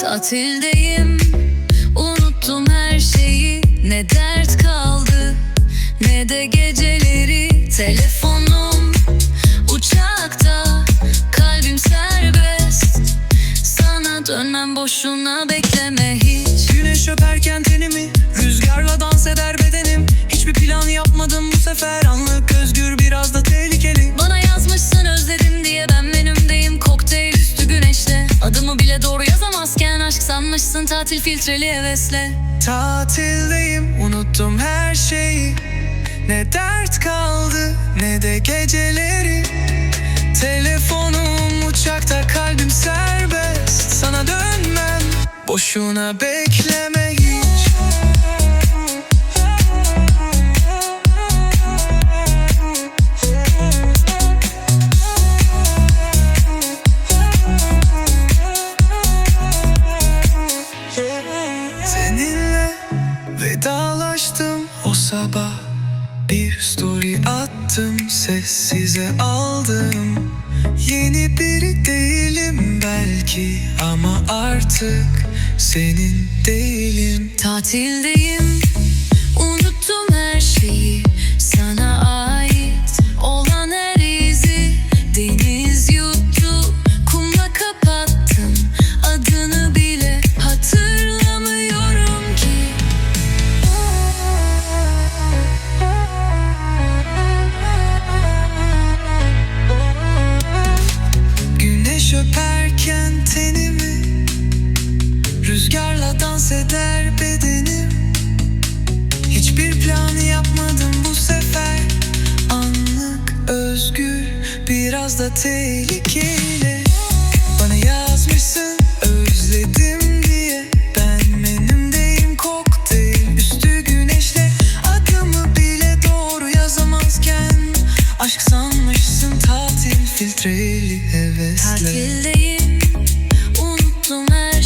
Tatildeyim. Unuttum her şeyi Ne dert kaldı Ne de geceleri. Telefonum Uçakta Kalbim serbest. Sana dönmem boşuna bekleme hiç. Güneş öperken tenimi Rüzgarla dans eder bedenim. Hiçbir plan yapmadım bu sefer Adımı bile doğru yazamazken aşk sanmışsın tatil filtreli hevesle. Tatildeyim unuttum her şeyi. Ne dert kaldı ne de geceleri. Telefonum uçakta kalbim serbest. Sana dönmem boşuna bekleme Bir story attım sessize aldım. Yeni biri değilim belki ama artık senin değilim. Tatildeyim dans bedenim. Hiçbir plan yapmadım bu sefer. Anlık özgür biraz da tehlikeli. Bana yazmışsın özledim Aşk sanmışsın tatil filtreli hevesle. Tatildeyim Unuttum her